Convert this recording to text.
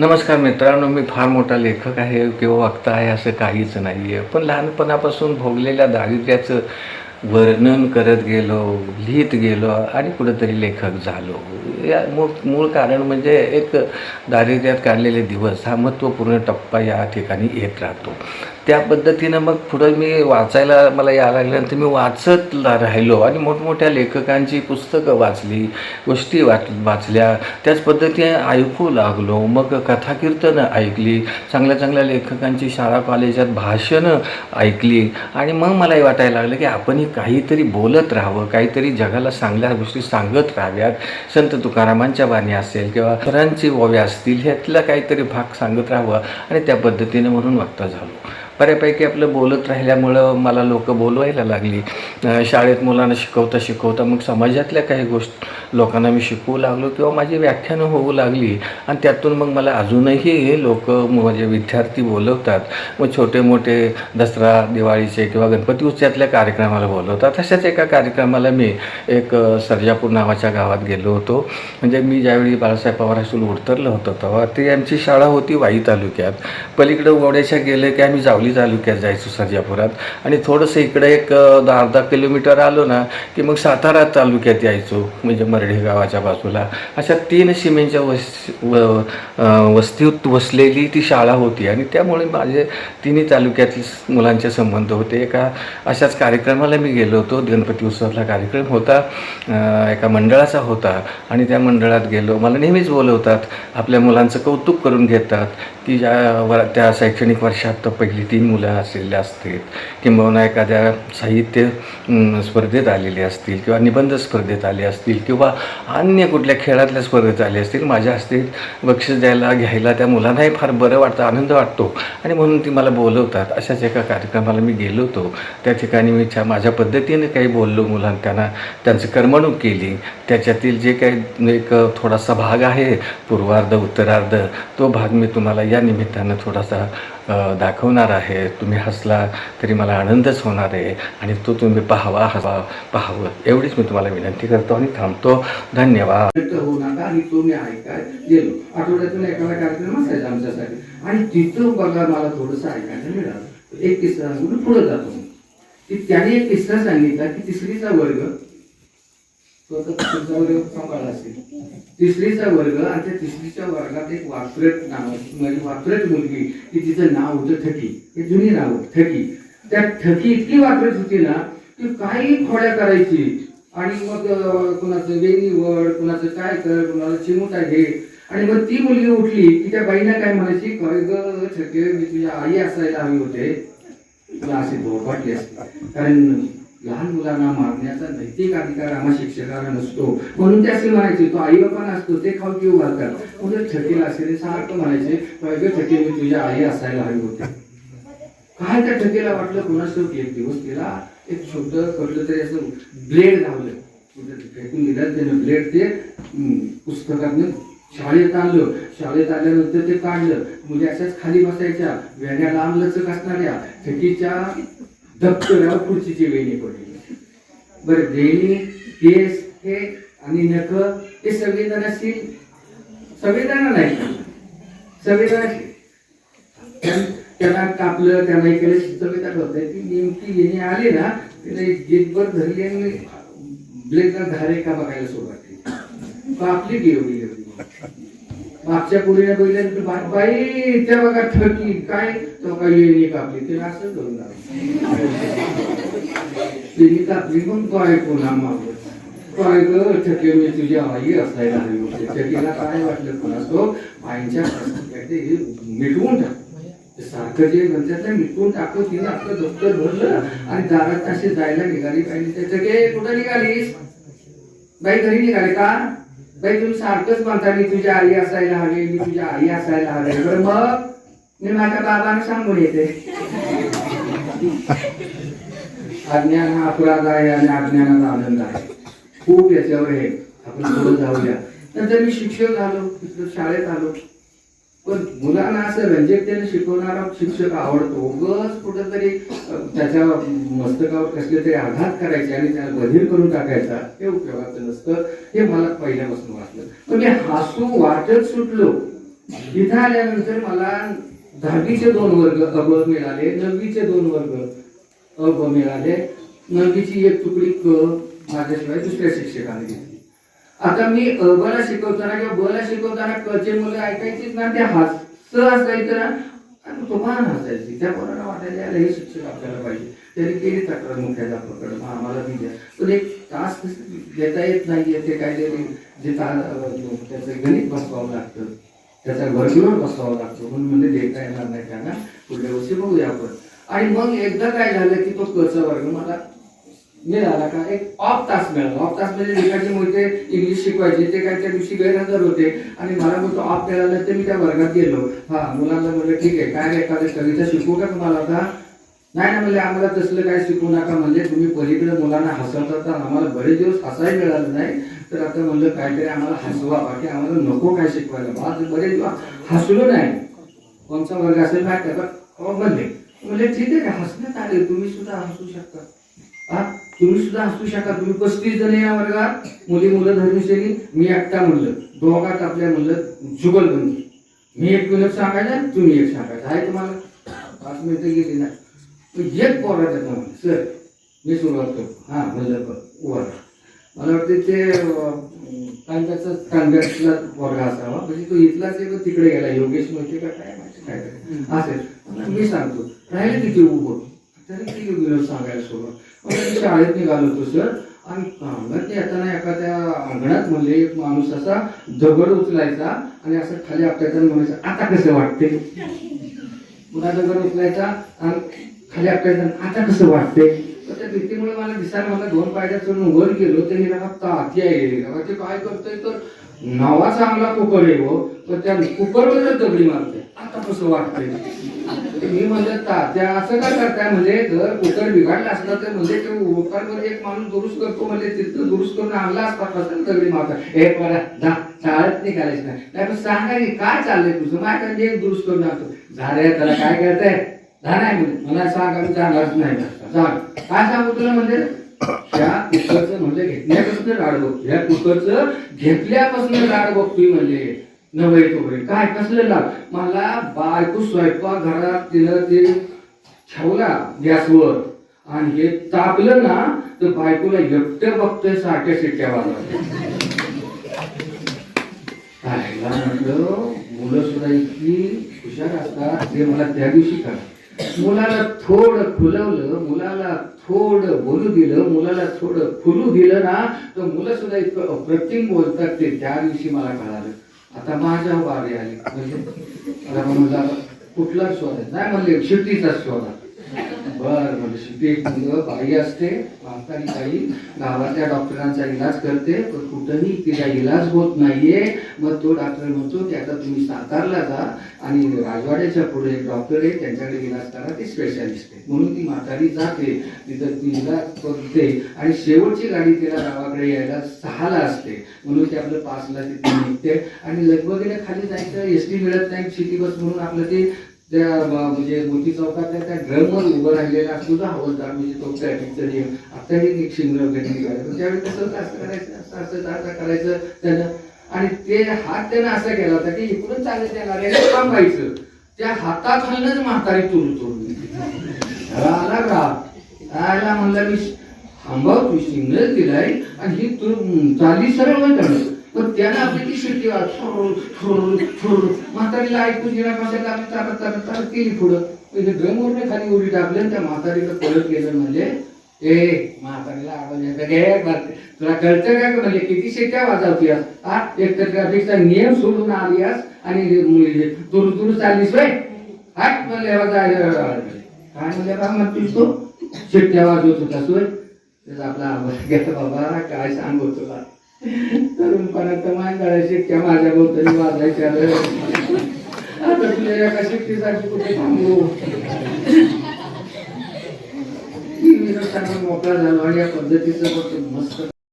नमस्कार मित्रांनो मी फार मोठा लेखक आहे किंवा वक्ता आहे असं काहीच नाही आहे पण लहानपणापासून भोगलेल्या दारिद्र्याचं वर्णन करत गेलो लिहित गेलो आणि कुठंतरी लेखक झालो. या मूळ मूळ कारण म्हणजे एक दारिद्र्यात काढलेले दिवस हा महत्त्वपूर्ण टप्पा या ठिकाणी येत राहतो. त्या पद्धतीनं मग पुढं मी वाचायला मला यायला लागल्यानंतर मी वाचत राहिलो. आणि मोठमोठ्या लेखकांची पुस्तकं वाचली गोष्टी वाच वाचल्या. त्याच पद्धतीने ऐकू लागलो. मग कथाकीर्तनं ऐकली. चांगल्या चांगल्या लेखकांची शाळा कॉलेजात भाषणं ऐकली. आणि मग मलाही वाटायला लागलं की आपणही काहीतरी बोलत राहावं. काहीतरी जगाला चांगल्या गोष्टी सांगत राहाव्यात. संत तुकारामांच्या वाणी असेल किंवा सरांची ओव्या असतील ह्यातला काहीतरी भाग सांगत राहावं. आणि त्या पद्धतीने म्हणून वक्ता झालो. बऱ्यापैकी आपलं बोलत राहिल्यामुळं मला लोक बोलवायला लागली. शाळेत मुलांना शिकवता शिकवता मग समाजातल्या काही गोष्ट लोकांना मी शिकवू लागलो किंवा माझी व्याख्यानं होऊ लागली आणि त्यातून मग मला अजूनही लोक म्हणजे विद्यार्थी बोलवतात. मग छोटे मोठे दसरा दिवाळीचे किंवा गणपती उत्सवातल्या कार्यक्रमाला बोलवतात. तशाच एका कार्यक्रमाला मी एक सर्जापूर नावाच्या गावात गेलो होतो. म्हणजे मी ज्यावेळी बाळासाहेब पवार हायस्कूल उतरलं होतं तेव्हा ती आमची शाळा होती वाई तालुक्यात. पलीकडं गोड्याच्या गेलं की आम्ही जावली तालुक्यात जायचो सर्जापुरात. आणि थोडंसं इकडं एक दहा दहा अर्धा किलोमीटर आलो ना की मग सातारा तालुक्यात यायचो म्हणजे मरडी गावाच्या बाजूला. अशा तीन सीमेंच्या वस व वस्तीत वसलेली ती शाळा होती. आणि त्यामुळे माझे तिन्ही तालुक्यातील मुलांचे संबंध होते. एका अशाच कार्यक्रमाला मी गेलो होतो. गणपती उत्सवातला कार्यक्रम होता. एका मंडळाचा होता. आणि त्या मंडळात गेलो. मला नेहमीच बोलवतात आपल्या मुलांचं कौतुक करून घेतात की ज्या वर त्या शैक्षणिक वर्षात पहिली ती तीन मुलं असलेल्या असतील किंबहुना एखाद्या साहित्य स्पर्धेत आलेले असतील किंवा निबंध स्पर्धेत आले असतील किंवा अन्य कुठल्या खेळातल्या स्पर्धेत आले असतील माझ्या हस्ते बक्षीस द्यायला घ्यायला त्या मुलांनाही फार बरं वाटतं आनंद वाटतो. आणि म्हणून ती मला बोलवतात. अशाच एका कार्यक्रमाला मी गेलो होतो. त्या ठिकाणी मी छा माझ्या पद्धतीने काही बोललो मुलां त्यांना त्यांची करमणूक केली. त्याच्यातील जे काही एक थोडासा भाग आहे पूर्वार्ध उत्तरार्ध तो भाग मी तुम्हाला या निमित्तानं थोडासा दाखवणार आहे. तुम्ही हसला तरी मला आनंदच होणार आहे आणि तो तुम्ही पाहावा हवा पाहावं. एवढीच मी तुम्हाला विनंती करतो आणि थांबतो. धन्यवाद. होऊ नका आणि तो मी ऐकाय गेलो. आठवड्यातून एखादा कार्यक्रम असायचा आमच्यासाठी आणि तिथं बघा मला थोडंसं ऐकायला मिळालं. एक किस्सा सांगून पुढे जातो की त्याने एक किस्सा सांगितला की तिसरीचा वर्ग तो आता तिसरीचा वर्ग सांभाळला असेल तिसरीचा वर्ग आणि त्या तिसरीच्या वर्गात एक वात्रट नाव म्हणजे वात्रट मुलगी की तिचं नाव होतं ठकी हे जुनी नाव ठकी त्या थकी इतकी वात्रट होती ना की काही खोड्या करायची. आणि मग कुणाचं वेणी वड कुणाचं काय कर कुणाचं चिमुटा घे आणि मग ती मुलगी उठली की त्या बाईना काय म्हणायची काय ग मी तुझ्या आई असायला हवी होते. तुला असे धोपाटले असते. कारण लहान मुलांना मारण्याचा नैतिक अधिकार आम्हा शिक्षकाला नसतो. म्हणून ते असे म्हणायचे तो आई बापा नसतो ते खाऊ किंवा घालतात. म्हणजे ठकेला असेल सारखं म्हणायचे काय ग मी तुझ्या आई असायला हवी होती. काय त्या ठकेला वाटलं? कोणाच एक दिवस तिला एक शब्द कुठलं तरी असं ब्लेड लावलं. फेकून दिलं त्यानं ब्लेड ते पुस्तकातनं शाळेत आणलं. शाळेत आल्यानंतर ते काढलं. मुली अशाच खाली बसायच्या वेण्या लांब लचक असणाऱ्या ठकीच्या दप्तरावर खुर्चीची वेणी पडली. बरं वेणी केस हे आणि नख हे संवेदनशील संवेदना नाही. संवेदनशील त्याला कापलं त्याला हे केलं होत ती नेमकी येणे आली ना तिला एक जितभर धरली आणि ब्लेडला धारे का बघायला सुरुवात केली. आपली की गेली मागच्या पुढे बघितलं बाई त्या बघा ठकी काय? तो काय येणी कापली तिला असं करून तिने कापली पण काय पुन्हा मागं. काय ग ठके मी म्हणजे तुझी आई असायला हवी होते. ठकीला काय वाटलं पुन्हा तो? आईच्या मिटवून टाक. ते सारखं जे म्हणतात ना मिटवून टाकतो तिने आपलं दप्तर भरलं आणि दारात अशी जायला निघाली पाहिजे त्याच्या कुठं निघालीस? बाई घरी निघाले का? बाई तुम्ही सारखंच म्हणता मी तुझी आई असायला हवी मी तुझी आई असायला हवी. बरं मग? मी माझ्या बाबांना सांगून येते. अज्ञान हा अपराध आहे आणि अज्ञानाचा आनंद आहे. खूप याच्यावर आहे. आपण पुढे जाऊया. नंतर मी शिक्षक झालो शाळेत आलो. पण मुलांना असं रंजकतेने शिकवणारा शिक्षक आवडतो. बस कुठंतरी त्याच्या मस्तकावर कसले तरी आघात करायचे आणि त्याला बधीर करून टाकायचा. हे उपयोगाचं नसतं. हे मला पहिल्यापासून वाटलं. पण मी हसू वाटत सुटलो. इथं आल्यानंतर मला दहावीचे दोन वर्ग अब मिळाले नववीचे दोन वर्ग अब मिळाले. नववीची एक तुकडी क माझ्याशिवाय दुसऱ्या शिक्षकाने घेतली. आता मी अबला शिकवताना किंवा बला शिकवताना कचे मुलं ऐकायचीच ना ते हस असायचं ना. आणि तो मान हसायची त्या पोराला वाटायला यायला हे शिक्षक आपल्याला पाहिजे. त्यांनी केली तक्रार मुख्याध्यापकाकडे मग आम्हाला ती द्या. पण एक तास देता येत नाही ते काहीतरी जे तास त्याचं गणित बसवावं लागतं. त्याचा वर्गीवर बसवावं लागतो. म्हणून म्हणजे देता येणार नाही त्यांना. पुढल्या वर्षी बघूया आपण. आणि मग एकदा काय झालं की तो कचा वर्ग मला मिळाला का? एक ऑफ तास मिळाला. ऑफ तास म्हणजे एकाचे मोठे इंग्लिश शिकवायचे ते काय त्या दिवशी गैरहजर होते. आणि मला बोलतो ऑफ मिळाला तर मी त्या वर्गात गेलो. हा मुलांना म्हणलं ठीक आहे काय एखाद्या कविता शिकवू का तुम्हाला आता? नाही ना म्हणजे आम्हाला तसलं काय शिकवू नका म्हणजे तुम्ही पलीकडे मुलांना हसवता तर आम्हाला बरेच दिवस हसायला मिळालं नाही. तर आता म्हणलं काहीतरी आम्हाला हसवा बाकी आम्हाला नको काय शिकवायला. आज बरेच दिवस हसलो नाही. कोणचा वर्ग असेल माहिती का? हो, म्हणले. म्हणजे ठीक आहे हसण्यात आले तुम्ही सुद्धा हसू शकता. हा? तुम्ही सुद्धा हसू शकता तुम्ही पस्तीस जण या वर्गात. मुली मुलं धर्मश्रेणी मी एकटा म्हणलं. दोघात आपल्या म्हणलं जुगलबंदी मी एक मिनिट सांगायचं तुम्ही एक सांगायचं. आहे तुम्हाला? पाच मिनिटं गेली ना. एक पोरा देतो म्हणलं सर मी सुरुवात करतो. हा म्हणलं बरं उभा. मला वाटतं ते कांद्याचा कांद्यातला पोरगा असावा. म्हणजे तो इथलाच पण तिकडे गेला. योगेश मोठे का काय माहिती काय. असेल मी सांगतो. राहिले तिथे उभं. तरी ती विनोद सांगायला सुरुवात मी शाळेत निघालो होतो सर आणि अंगणात येताना एखाद्या अंगणात म्हणले एक माणूस असा दगड उचलायचा आणि असं खाली आपल्याला म्हणायचं आता कसं वाटते पुन्हा दगड उचलायचा आणि खाली आपल्याला आता कसं वाटते तर त्या भीतीमुळे मला दिसायला मला दोन पायऱ्या चढून वर गेलो तर हे बघा ताती आहे. का ते काय करतोय? तर नावाचा आमला कुकर आहे हो. तर त्या कुकरवर दगडी मारते आता कसं वाटतंय? म्हणजे मी म्हणलं तात्या असं का करताय? म्हणजे जर कुकर बिघडला असला तर म्हणजे ते कुकरवर एक माणूस दुरुस्त करतो म्हणजे तिथं दुरुस्त करून आणला असता कसं दगडी मारता हे बघा जा शाळेत निघालायच नाही नाही सांगा की काय चाललंय तुझं? माझ्याकडे एक दुरुस्त करून आणतो. झाडे त्याला काय करताय? जा नाही म्हणजे मला सांगा मी जाणारच नाही सांग काय सांगू तुला म्हणजे? त्या कुकरचं म्हणजे घेतल्यापासून राड बघतो या कुकरचं घेतल्यापासून राड बघतोय म्हणजे नवे तोपर्यंत काय कसले लाभ मला बायको स्वयंपाक घरात तिला ते ठेवला गॅसवर. आणि हे तापलं ना तर बायकोला एकट बघतोय सारख्या सिट्ट्या वाजवायला. म्हटलं मुलं सुद्धा इतकी हुशार असतात ते मला त्या दिवशी कळलं. मुलाला थोडं फुलवलं मुलाला थोडं बोलू दिलं मुलाला थोडं फुलू दिलं ना तर मुलं सुद्धा इतकं अप्रतिम बोलतात ते त्या दिवशी मला कळालं. आता माझ्या बारी आली. म्हणजे कुठला शोध आहे नाही म्हणले शेतीचा शोध आहे. बर म्हणजे शिट्टी एक मुलगा बाई असते म्हातारी बाई. गावातल्या डॉक्टरांचा इलाज करते पण कुठंही तिला इलाज होत नाहीये. मग तो डॉक्टर म्हणतो की आता तुम्ही सातारला जा आणि राजवाड्याच्या पुढे एक डॉक्टर आहे त्यांच्याकडे इलाज करा ते स्पेशालिस्ट आहे. म्हणून ती म्हातारी जाते तिथं ती इलाज करते. आणि शेवटची गाडी तिला गावाकडे यायला सहाला असते. म्हणून ते आपलं पाचला तिथे निघते. आणि लगबगीने खाली जायचं एस टी मिळत नाही सिटी बस म्हणून आपलं ते त्या म्हणजे मोती चौकातल्या त्या ड्रमवर उभं राहिलेला सुद्धा हवलदार म्हणजे तो ट्रॅफिकचा नियम. आता एक शिंगल वगैरे त्यावेळी कसं असं करायचं असं असं असं करायचं त्यानं आणि ते हात त्यानं असा केला होता की इकडून चालत येणार आहे थांबायचं. त्या हाताखालनच म्हातारी तुरू तुरू आला का आला म्हणला मी थांबव तू सिग्नल दिलाय आणि ही तू चाली सरळ होत पण त्यानं आपली ती शेती म्हातारीला ऐकून गेला कशाला आम्ही चालत चालत चालत केली पुढं. म्हणजे ड्रमवरने खाली उडी टाकली आणि त्या म्हातारीला परत गेलं म्हणजे ए म्हातारीला आवाज येतो घे तुला कळतं का म्हणजे किती शिट्ट्या वाजवती हा एक तर ट्रॅफिकचा नियम सोडून आलीस आणि मुली दूर दूर चाललीस वय हात म्हणले काय म्हणले बा म्हणतीस तो शेट्या वाजवत होता सोय त्याचा आपला आवाज घ्या बाबा काय सांगू तुला? तरुणपणात तर माझ्या शिट्ट्या माझ्या भोवतरी वाजायच्या आता तुझ्या एका शिट्टीसाठी कुठे थांबू? मोकळा झालो आणि या पद्धतीचं मस्त